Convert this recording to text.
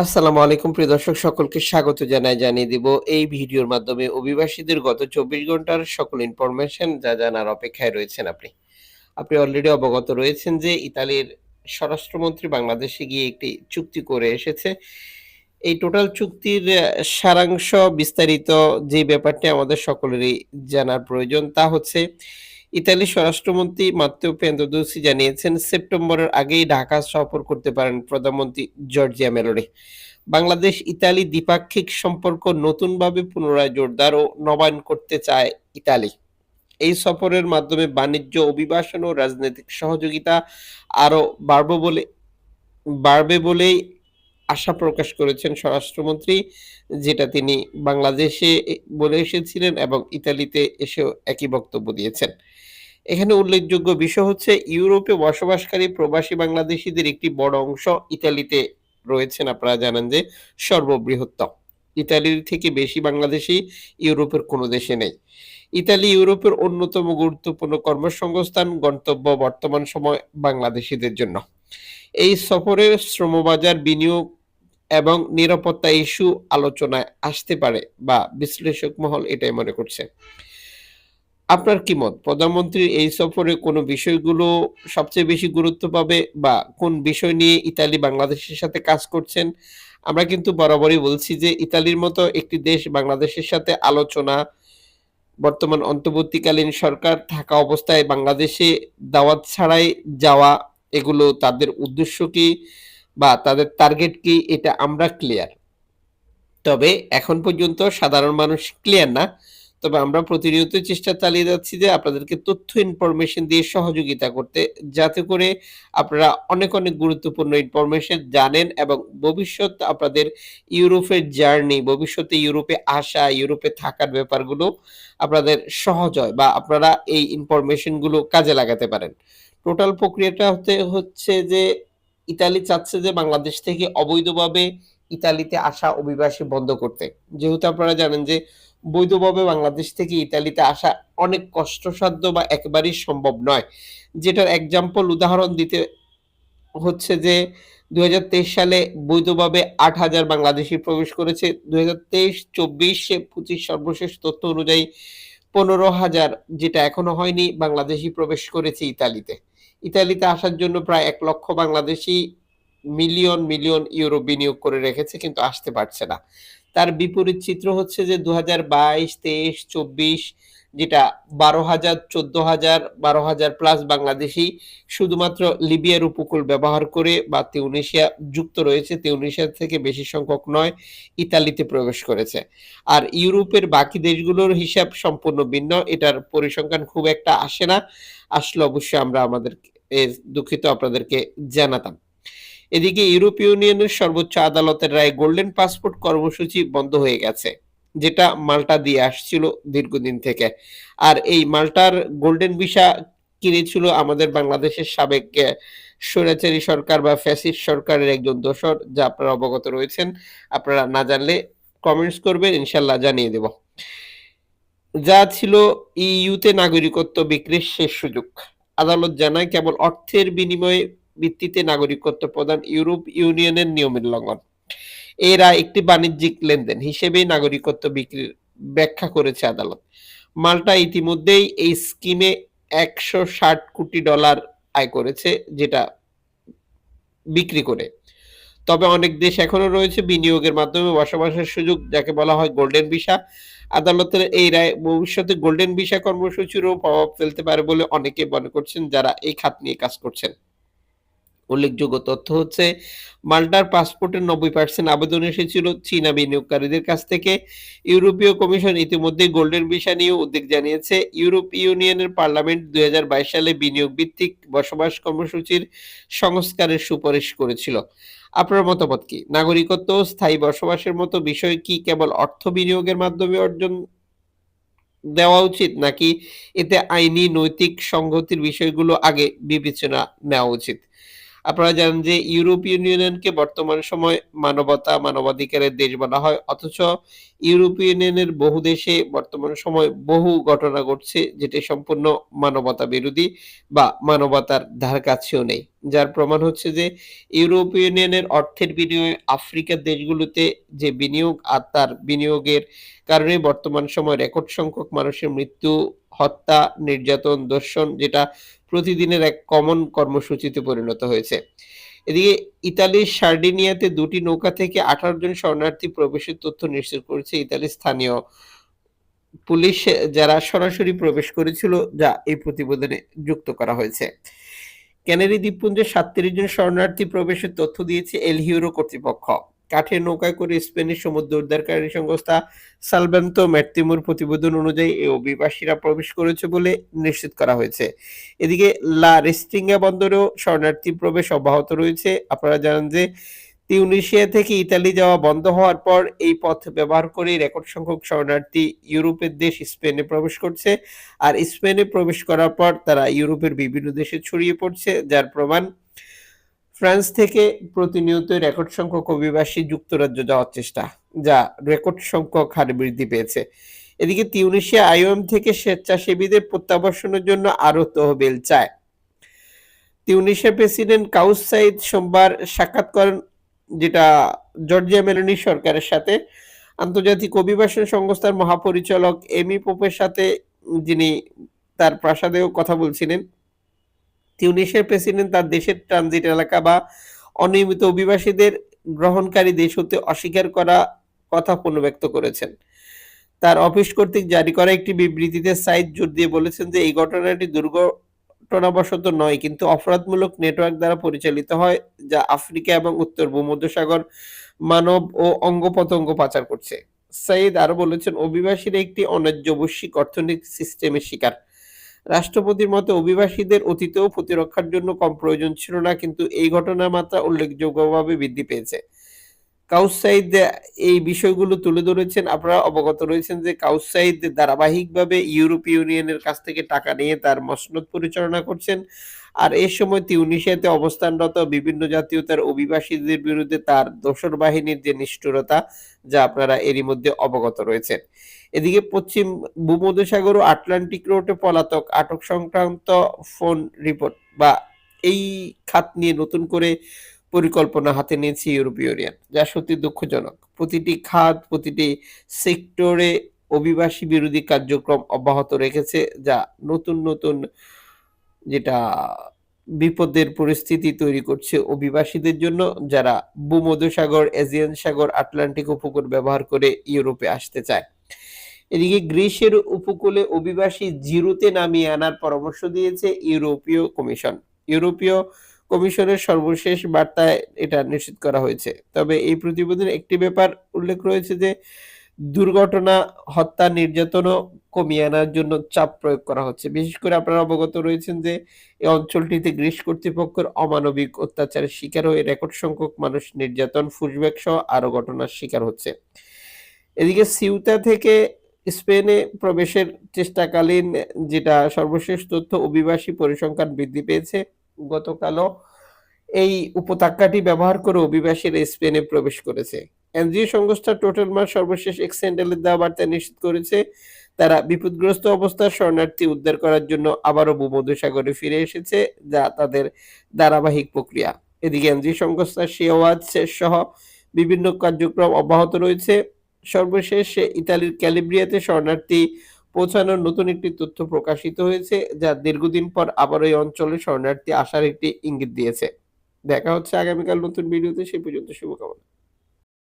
আসসালামু আলাইকুম, প্রিয় দর্শক, সকলকে স্বাগত জানাই, জানিয়ে দিব এই ভিডিওর মাধ্যমে। অভিবাসীদের গত চব্বিশ ঘণ্টার সকল ইনফরমেশন যা জানার অপেক্ষায় রয়েছেন আপনি। আপনি অলরেডি অবগত রয়েছেন যে ইতালির স্বরাষ্ট্রমন্ত্রী বাংলাদেশে গিয়ে একটি চুক্তি করে এসেছে। এই টোটাল চুক্তির সারাংশ বিস্তারিত যে ব্যাপারটি আমাদের সকলেরই জানার প্রয়োজন, তা হচ্ছে ইতালির স্বরাষ্ট্রমন্ত্রী মাত্তেও পেন্দ্রদৌসি জানিয়েছেন, সেপ্টেম্বরের আগেই ঢাকা সফর করতে পারেন প্রধানমন্ত্রী জর্জিয়া মেলোনি। বাংলাদেশ, ইতালি দ্বিপাক্ষিক সম্পর্ক নতুনভাবে পুনরায় জোরদার ও নবায়ন করতে চায় ইতালি। এই সফরের মাধ্যমে বাণিজ্য, অভিবাসন ও রাজনৈতিক সহযোগিতা আরও বাড়বে বলে বাড়বে বলেই আশা প্রকাশ করেছেন স্বরাষ্ট্রমন্ত্রী, যেটা তিনি বাংলাদেশে বলে এসেছিলেন এবং ইতালিতে এসেও একই বক্তব্য দিয়েছেন। এখানে উল্লেখযোগ্য বিষয় হচ্ছে, ইউরোপে বসবাসকারী প্রবাসী বাংলাদেশিদের একটি বড় অংশ ইতালিতে রয়েছেন। আপনারা জানেন যে সর্ববৃহত্তম। ইতালির থেকে বেশি বাংলাদেশি ইউরোপের কোনো দেশে নেই। ইতালি ইউরোপের অন্যতম গুরুত্বপূর্ণ কর্মসংস্থান, গন্তব্য বর্তমান সময় বাংলাদেশিদের জন্য। এই সফরে শ্রমবাজার বিনিয়োগ এবং নিরাপত্তা ইস্যু আলোচনায় আসতে পারে বা বিশ্লেষক মহল এটাই মনে করছে। আপনার কি মত? প্রধানমন্ত্রীর এই সফরে কোন বিষয়গুলো সবচেয়ে বেশি গুরুত্ব পাবে বা কোন বিষয় নিয়ে ইতালি বাংলাদেশের সাথে কাজ করছেন? আমরা কিন্তু বরাবরই বলছি যে ইতালির মতো একটি দেশ বাংলাদেশের সাথে আলোচনা, বর্তমান অন্তর্বর্তীকালীন সরকার থাকা অবস্থায় বাংলাদেশে দাওয়াত ছাড়াই যাওয়া, এগুলো তাদের উদ্দেশ্য কি? বা তাদের টার্গেট কি এটা আমরা ক্লিয়ার তবে এখন পর্যন্ত সাধারণ মানুষ ক্লিয়ার না। তবে আমরা প্রতিনিয়ত চেষ্টা চালিয়ে যাচ্ছি যে আপনাদেরকে তথ্য ইনফরমেশন দিয়ে সহযোগিতা করতে, যাতে করে আপনারা অনেক অনেক গুরুত্বপূর্ণ ইনফরমেশন জানেন এবং ভবিষ্যৎ আপনাদের ইউরোপের জার্নি ভবিষ্যতে ইউরোপে আসা, ইউরোপে থাকার ব্যাপারগুলো আপনাদের সহজ হয় বা আপনারা এই ইনফরমেশনগুলো কাজে লাগাতে পারেন। টোটাল প্রক্রিয়াটা হতে, হচ্ছে যে ইতালি চাচ্ছে যে বাংলাদেশ থেকে অবৈধভাবে ইতালিতে আসা অভিবাসী বন্ধ করতে। যেহেতু আপনারা জানেন যে বৈধভাবে বাংলাদেশ থেকে ইতালিতে আসা অনেক কষ্টসাধ্য বা একেবারেই সম্ভব নয়। যেটার এক্সাম্পল উদাহরণ দিতে হচ্ছে যে দুই হাজার তেইশ সালে বৈধভাবে আট হাজার বাংলাদেশি প্রবেশ করেছে। দুই হাজার তেইশ, চব্বিশে পঁচিশ সর্বশেষ তথ্য অনুযায়ী পনেরো হাজার, যেটা এখনও হয়নি, বাংলাদেশি প্রবেশ করেছে ইতালিতে। ইতালিতে আসার জন্য প্রায় এক লক্ষ বাংলাদেশি মিলিয়ন মিলিয়ন ইউরো বিনিয়োগ করে রেখেছে, কিন্তু আসতে পারছে না। তার বিপরীত চিত্র হচ্ছে যে দু হাজার বাইশ, তেইশ, চব্বিশ যেটা বারো হাজার, চোদ্দ হাজার, বারো হাজার প্লাস বাংলাদেশি শুধুমাত্র লিবিয়ার উপকূল ব্যবহার করে বা তিউনিশিয়া যুক্ত রয়েছে। তিউনিশিয়া থেকে বেশি সংখ্যক নয়, ইতালিতে প্রবেশ করেছে। আর ইউরোপের বাকি দেশগুলোর হিসাব সম্পূর্ণ ভিন্ন। এটার পরিসংখ্যান খুব একটা আসে না। আসলে অবশ্যই আমরা আমাদের দুঃখিত আপনাদেরকে জানাতাম। এদিকে ইউরোপীয় ইউনিয়নের সর্বোচ্চ আদালতের রায় গোল্ডেন পাসপোর্ট কর্মসূচি বন্ধ হয়ে গেছে। যেটা মালটা দিয়ে আসছিল দীর্ঘদিন থেকে। আর এই মালটার গোল্ডেন ভিসা কিনেছিল আমাদের বাংলাদেশের সাবেক স্বৈরাচারী সরকার বা ফ্যাসিস্ট সরকারের একজন দোষর, যা আপনারা অবগত রয়েছেন। আপনারা না জানলে কমেন্টস করবেন ইনশাল্লাহ জানিয়ে দেব। যা ছিল ইইউতে নাগরিকত্ব বিক্রির শেষ সুযোগ। আদালত জানায় কেবল অর্থের বিনিময়ে ভিত্তিতে নাগরিকত্ব প্রদান ইউরোপ ইউনিয়নের নিয়মের লঙ্ঘন। এরা একটি বাণিজ্যিক লেনদেন হিসেবেই নাগরিকত্ব বিক্রির ব্যাখ্যা করেছে আদালত। মাল্টা ইতিমধ্যেই এই স্কিমে একশো ষাট কোটি ডলার আয় করেছে, যেটা বিক্রি করে। তবে অনেক দেশ এখনও রয়েছে বিনিয়োগের মাধ্যমে বসবাসের সুযোগ, যাকে বলা হয় গোল্ডেন ভিসা। আদালতের এই রায় ভবিষ্যতে গোল্ডেন ভিসা কর্মসূচিরও প্রভাব ফেলতে পারে বলে অনেকে মনে করছেন, যারা এই খাত নিয়ে কাজ করছেন। উল্লেখযোগ্য তথ্য হচ্ছে, মাল্টার পাসপোর্টের নব্বই পার্সেন্ট আবেদন এসেছিল চীনা বিনিয়োগকারীদের কাছ থেকে। ইউরোপীয় কমিশন ইতিমধ্যে গোল্ডেন ভিসা নিয়ে উদ্বেগ জানিয়েছে। ইউরোপ ইউনিয়নের পার্লামেন্ট দুই হাজার বাইশ সালে বিনিয়োগ ভিত্তিক বসবাস কর্মসূচির সংস্কারের সুপারিশ করেছিল। আপনার মতামত কি? নাগরিকত্ব, স্থায়ী বসবাসের মতো বিষয় কি কেবল অর্থ বিনিয়োগের মাধ্যমে অর্জন দেওয়া উচিত, নাকি এতে আইনি, নৈতিক সংগতির বিষয়গুলো আগে বিবেচনা নেওয়া উচিত? আপনারা জানেন যে ইউরোপিয়ান ইউনিয়নকে বর্তমান সময় মানবতা, মানবাধিকারের দেশ বলা হয়। অথচ ইউরোপিয়ান ইউনিয়নের বহু দেশে বর্তমান সময় বহু ঘটনা ঘটছে যেটি সম্পূর্ণ মানবতা বিরোধী বা মানবতার ধার কাছেও নেই। যার প্রমাণ হচ্ছে যে ইউরোপীয় ইউনিয়নের অর্থের বিনিয়োগে আফ্রিকার দেশগুলোতে যে বিনিয়োগ আর তার বিনিয়োগের কারণে বর্তমান সময় রেকর্ড সংখ্যক মানুষের মৃত্যু হত্যা, নির্যাতন, দর্শন যেটা প্রতিদিনের এক কমন কর্মসূচিতে পরিণত হয়েছে। এদিকে ইতালির সার্ডিনিয়াতে দুটি নৌকা থেকে আঠারো জন শরণার্থী প্রবেশের তথ্য নিশ্চিত করেছে ইতালির স্থানীয় পুলিশ, যারা সরাসরি প্রবেশ করেছিল, যা এই প্রতিবেদনে যুক্ত করা হয়েছে। ক্যানারি দ্বীপপুঞ্জে সাতত্রিশ জন শরণার্থী প্রবেশের তথ্য দিয়েছে এল হিউরো কর্তৃপক্ষ। কাঠের নৌকায় করে স্পেনের সমুদ্র উদ্ধারকারী সংস্থা সালবেন্তো ম্যাট্টিমুর প্রতিবেদন অনুযায়ী এই অভিবাসীরা প্রবেশ করেছে বলে নিশ্চিত করা হয়েছে। এদিকে লা রেস্টিঙ্গা বন্দরেও শরণার্থী প্রবেশ অব্যাহত রয়েছে। আপনারা জানেন যে তিউনিশিয়া থেকে ইতালি যাওয়া বন্ধ হওয়ার পর এই পথ ব্যবহার করে রেকর্ড সংখ্যক শরণার্থী ইউরোপের দেশ স্পেনে প্রবেশ করছে। আর স্পেনে প্রবেশ করার পর তারা ইউরোপের বিভিন্ন দেশে ছড়িয়ে পড়ছে, যার প্রমাণ ফ্রান্স থেকে প্রতিনিয়ত রেকর্ড সংখ্যক অভিবাসী যুক্তরাজ্য যাওয়ার চেষ্টা, যা রেকর্ড সংখ্যক হারে বৃদ্ধি পেয়েছে। এদিকে তিউনিশিয়া আইওএম থেকে স্বেচ্ছাসেবীদের প্রত্যাবর্ষণের জন্য আরও তহবিল চায়। তিউনিশিয়ার প্রেসিডেন্ট কাউস সাইদ সোমবার সাক্ষাৎ করেন, যেটা জর্জিয়া মেলোনি সরকারের সাথে। আন্তর্জাতিক অভিবাসন সংস্থার মহাপরিচালক এমি পোপের সাথে, যিনি তার প্রাসাদেও কথা বলছিলেন। তিউনিশিয়ার প্রেসিডেন্ট তার দেশের ট্রানজিট এলাকা বা অনিয়মিত অভিবাসীদের গ্রহণকারী দেশ হতে অস্বীকার করা কথা পুনর্ব্যক্ত করেছেন। তার অফিস কর্তৃক জারি করা একটি বিবৃতিতে সাইদ জোর দিয়ে বলেছেন যে, এই ঘটনাটি দুর্ঘটনাবশত নয়, কিন্তু অপরাধমূলক নেটওয়ার্ক দ্বারা পরিচালিত হয়, যা আফ্রিকা এবং উত্তর ভূমধ্যসাগর মানব ও অঙ্গ পতঙ্গ পাচার করছে। সাইদ আরও বলেছেন, অভিবাসীরা একটি অন্যায্য বৈশ্বিক অর্থনৈতিক সিস্টেমের শিকার। রাষ্ট্রপতির মতে, অভিবাসীদের অতীতেও প্রতিরক্ষার জন্য কম প্রয়োজন ছিল না, কিন্তু এই ঘটনার মাত্রা উল্লেখযোগ্যভাবে বৃদ্ধি পেয়েছে। কাউসাইদ এই বিষয়গুলো তুলে ধরেছেন। আপনারা অবগত রয়েছেন যে কাউসাইদ ধারাবাহিকভাবে ইউরোপীয় ইউনিয়নের কাছ থেকে টাকা নিয়ে তার মসনদ পরিচালনা করছেন। আর এ সময় তিউনিশিয়াতে অবস্থানরত বিভিন্ন জাতীয়তার অভিবাসীদের বিরুদ্ধে তার দোসর বাহিনীর যে নিষ্ঠুরতা, যা আপনারা এরই মধ্যে অবগত রয়েছেন। এদিকে পশ্চিম ভূমধ্যসাগর ও আটলান্টিক রোডে পলাতক আটক সংক্রান্ত ফোন রিপোর্ট বা এই খাত নিয়ে নতুন করে পরিকল্পনা হাতে নিয়েছে ইউরোপীয় ইউনিয়ন, যা সত্যি দুঃখজনক। প্রতিটি খাত, প্রতিটি সেক্টরে অভিবাসী বিরোধী কার্যক্রম অব্যাহত রেখেছে, যা নতুন নতুন যেটা বিপদের পরিস্থিতি তৈরি করছে অভিবাসীদের জন্য, যারা ভূমধ্যসাগর এজিয়ান সাগর, আটলান্টিক উপকূল ব্যবহার করে ইউরোপে আসতে চায়। এদিকে গ্রিসের উপকূলে অভিবাসী জিরোতে নামিয়ে আনার পরামর্শ দিয়েছে ইউরোপীয় কমিশন। ইউরোপীয় কমিশনের সর্বশেষ বার্তায় এটা নিশ্চিত করা হয়েছে। তবে এই প্রতিবেদনে একটি ব্যাপার উল্লেখ রয়েছে যে, দুর্ঘটনা, হত্যা, নির্যাতনও কমিয়ে আনার জন্য চাপ প্রয়োগ করা হচ্ছে। বিশেষ করে আপনারা অবগত রয়েছেন যে এই অঞ্চলটিতে গ্রিস কর্তৃপক্ষের অমানবিক অত্যাচারের শিকার হয়ে রেকর্ড সংখ্যক মানুষ নির্যাতন ফুসব্যাক সহ আরও ঘটনার শিকার হচ্ছে। এদিকে সিউতা থেকে স্পেনে প্রবেশের চেষ্টাকালীন যেটা সর্বশেষ তথ্য, অভিবাসী পরিসংখ্যান বৃদ্ধি পেয়েছে। গতকালও এই উপত্যকাটি ব্যবহার করে অভিবাসীরা স্পেনে প্রবেশ করেছে। এনজিও সংস্থা টোটাল মার সর্বশেষ এক্সেন্ডেলের দেওয়া বার্তায় নিশ্চিত করেছে, তারা বিপদগ্রস্ত অবস্থার শরণার্থী উদ্ধার করার জন্য আবারও ভূমধ্যসাগরে ফিরে এসেছে, যা তাদের ধারাবাহিক প্রক্রিয়া। এদিকে এনজিও সংস্থা শেওয়াজ সহ বিভিন্ন কার্যক্রম অব্যাহত রয়েছে। সর্বশেষ ইতালির ক্যালিব্রিয়াতে শরণার্থী পৌঁছানোর নতুন একটি তথ্য প্রকাশিত হয়েছে, যা দীর্ঘদিন পর আবার ওই অঞ্চলে শরণার্থী আসার একটি ইঙ্গিত দিয়েছে। দেখা হচ্ছে আগামীকাল নতুন ভিডিওতে, সে পর্যন্ত শুভকামনা।